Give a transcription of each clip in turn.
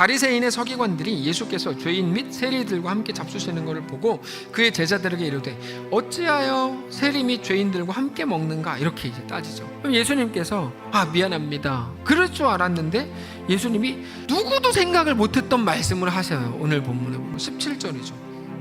바리새인의 서기관들이 예수께서 죄인 및 세리들과 함께 잡수시는 것을 보고 그의 제자들에게 이르되 어찌하여 세리 및 죄인들과 함께 먹는가 이렇게 이제 따지죠. 그럼 예수님께서 아 미안합니다. 그럴 줄 알았는데 예수님이 누구도 생각을 못했던 말씀을 하셔요. 오늘 본문에 보면 17절이죠.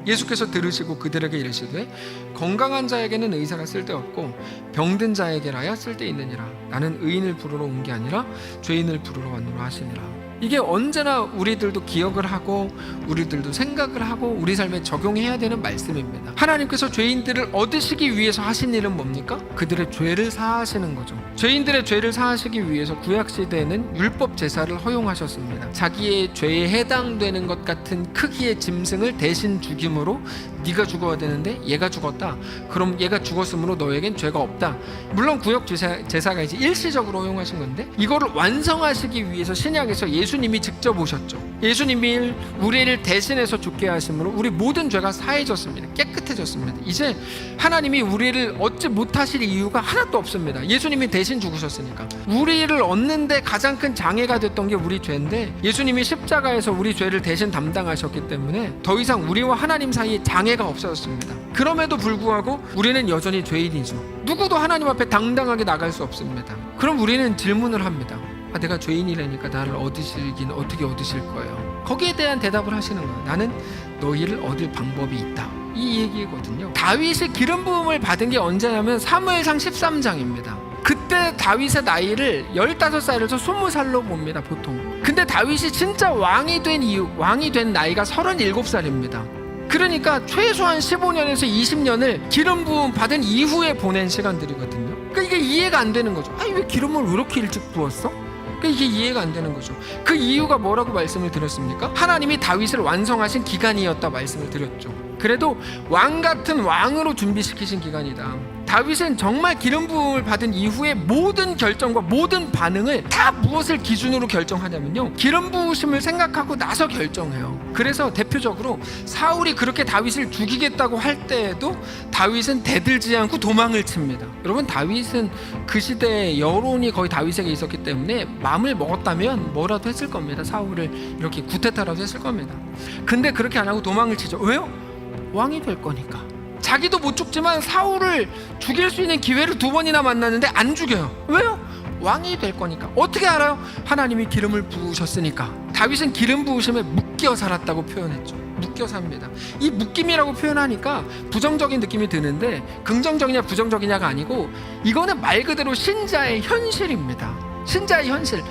예수께서 들으시고 그들에게 이르시되 건강한 자에게는 의사가 쓸데없고 병든 자에게라야 쓸데있느니라 나는 의인을 부르러 온 게 아니라 죄인을 부르러 왔노라 하시니라 이게 언제나 우리들도 기억을 하고 우리들도 생각을 하고 우리 삶에 적용해야 되는 말씀입니다. 하나님께서 죄인들을 얻으시기 위해서 하신 일은 뭡니까? 그들의 죄를 사하시는 거죠. 죄인들의 죄를 사하시기 위해서 구약 시대에는 율법 제사를 허용하셨습니다. 자기의 죄에 해당되는 것 같은 크기의 짐승을 대신 죽임으로 네가 죽어야 되는데 얘가 죽었다. 그럼 얘가 죽었으므로 너에겐 죄가 없다. 물론 구역 제사, 제사가 이제 일시적으로 허용하신 건데 이거를 완성하시기 위해서 신약에서 예수님이 직접 오셨죠. 예수님이 우리를 대신해서 죽게 하심으로 우리 모든 죄가 사해졌습니다. 깨끗해졌습니다. 이제 하나님이 우리를 얻지 못하실 이유가 하나도 없습니다. 예수님이 대신 죽으셨으니까. 우리를 얻는데 가장 큰 장애가 됐던 게 우리 죄인데 예수님이 십자가에서 우리 죄를 대신 담당하셨기 때문에 더 이상 우리와 하나님 사이에 장애 가 없어졌습니다. 그럼에도 불구하고 우리는 여전히 죄인이죠. 누구도 하나님 앞에 당당하게 나갈 수 없습니다. 그럼 우리는 질문을 합니다. 아, 내가 죄인이라니까 나를 얻으시긴 어떻게 얻으실 거예요? 거기에 대한 대답을 하시는 거예요. 나는 너희를 얻을 방법이 있다. 이 얘기거든요. 다윗이 기름 부음을 받은 게 언제냐면 사무엘상 13장입니다. 그때 다윗의 나이를 15살에서 20살로 봅니다, 보통. 근데 다윗이 진짜 왕이 된 이유, 왕이 된 나이가 37살입니다. 그러니까 최소한 15년에서 20년을 기름 부음 받은 이후에 보낸 시간들이거든요. 그러니까 이게 이해가 안 되는 거죠. 아니 왜 기름을 왜 이렇게 일찍 부었어? 그러니까 이게 이해가 안 되는 거죠. 그 이유가 뭐라고 말씀을 드렸습니까? 하나님이 다윗을 완성하신 기간이었다 말씀을 드렸죠. 그래도 왕 같은 왕으로 준비시키신 기간이다. 다윗은 정말 기름 부음을 받은 이후에 모든 결정과 모든 반응을 다 무엇을 기준으로 결정하냐면요. 기름 부으심을 생각하고 나서 결정해요. 그래서 대표적으로 사울이 그렇게 다윗을 죽이겠다고 할 때에도 다윗은 대들지 않고 도망을 칩니다. 여러분 다윗은 그 시대에 여론이 거의 다윗에게 있었기 때문에 마음을 먹었다면 뭐라도 했을 겁니다. 사울을 이렇게 구태타라도 했을 겁니다. 근데 그렇게 안 하고 도망을 치죠. 왜요? 왕이 될 거니까. 자기도 못 죽지만 사울을 죽일 수 있는 기회를 두 번이나 만났는데 안 죽여요. 왜요? 왕이 될 거니까. 어떻게 알아요? 하나님이 기름을 부으셨으니까. 다윗은 기름 부으심에 묶여 살았다고 표현했죠. 묶여 삽니다. 이 묶임이라고 표현하니까 부정적인 느낌이 드는데 긍정적이냐 부정적이냐가 아니고 이거는 말 그대로 신자의 현실입니다. 신자의 현실.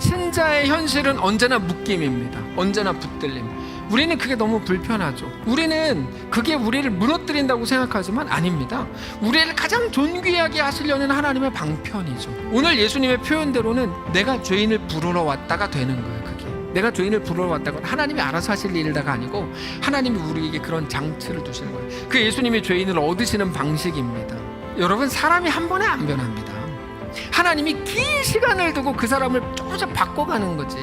신자의 현실은 언제나 묶임입니다. 언제나 붙들림. 우리는 그게 너무 불편하죠. 우리는 그게 우리를 무너뜨린다고 생각하지만 아닙니다. 우리를 가장 존귀하게 하시려는 하나님의 방편이죠. 오늘 예수님의 표현대로는 내가 죄인을 부르러 왔다가 되는 거예요. 그게 내가 죄인을 부르러 왔다가 하나님이 알아서 하실 일다가 아니고 하나님이 우리에게 그런 장치를 두시는 거예요. 그 예수님이 죄인을 얻으시는 방식입니다. 여러분 사람이 한 번에 안 변합니다. 하나님이 긴 시간을 두고 그 사람을 조금씩 바꿔가는 거지.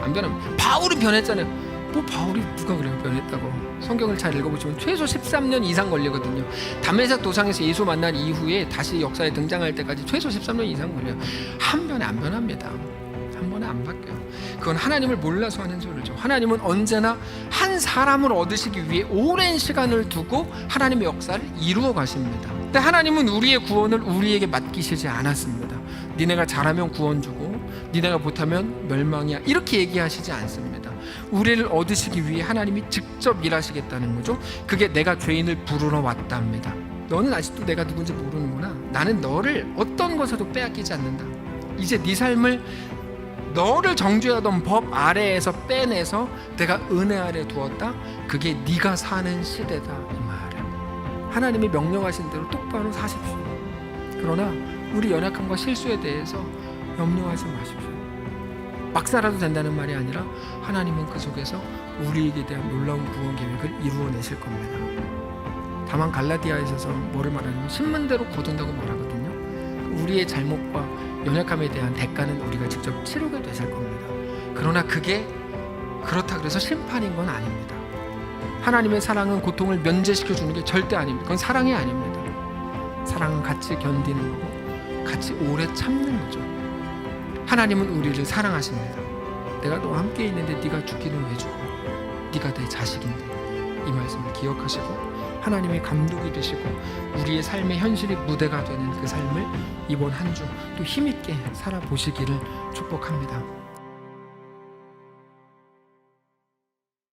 안 변합니다. 바울은 변했잖아요. 뭐 바울이 누가 그래요 변했다고 성경을 잘 읽어보시면 최소 13년 이상 걸리거든요 담에색 도상에서 예수 만난 이후에 다시 역사에 등장할 때까지 최소 13년 이상 걸려요 한 번에 안 변합니다 한 번에 안 바뀌어요 그건 하나님을 몰라서 하는 소리죠 하나님은 언제나 한 사람을 얻으시기 위해 오랜 시간을 두고 하나님의 역사를 이루어 가십니다 근데 하나님은 우리의 구원을 우리에게 맡기시지 않았습니다 니네가 잘하면 구원 주고 니네가 못하면 멸망이야 이렇게 얘기하시지 않습니다 우리를 얻으시기 위해 하나님이 직접 일하시겠다는 거죠. 그게 내가 죄인을 부르러 왔답니다. 너는 아직도 내가 누군지 모르는구나. 나는 너를 어떤 것에도 빼앗기지 않는다. 이제 네 삶을 너를 정죄하던 법 아래에서 빼내서 내가 은혜 아래 두었다. 그게 네가 사는 시대다 이 말을. 하나님이 명령하신 대로 똑바로 사십시오. 그러나 우리 연약함과 실수에 대해서 염려하지 마십시오. 막 살아도 된다는 말이 아니라 하나님은 그 속에서 우리에게 대한 놀라운 구원 계획을 이루어내실 겁니다. 다만 갈라디아에 있어서 뭐를 말하냐면 신문대로 거둔다고 말하거든요. 우리의 잘못과 연약함에 대한 대가는 우리가 직접 치르게 되실 겁니다. 그러나 그게 그렇다 그래서 심판인 건 아닙니다. 하나님의 사랑은 고통을 면제시켜 주는 게 절대 아닙니다. 그건 사랑이 아닙니다. 사랑은 같이 견디는 거고 같이 오래 참는 거죠. 하나님은 우리를 사랑하십니다. 내가 너와 함께 있는데 네가 죽기는 왜 죽어? 네가 내 자식인데 이 말씀을 기억하시고 하나님의 감독이 되시고 우리의 삶의 현실이 무대가 되는 그 삶을 이번 한 주 또 힘있게 살아보시기를 축복합니다.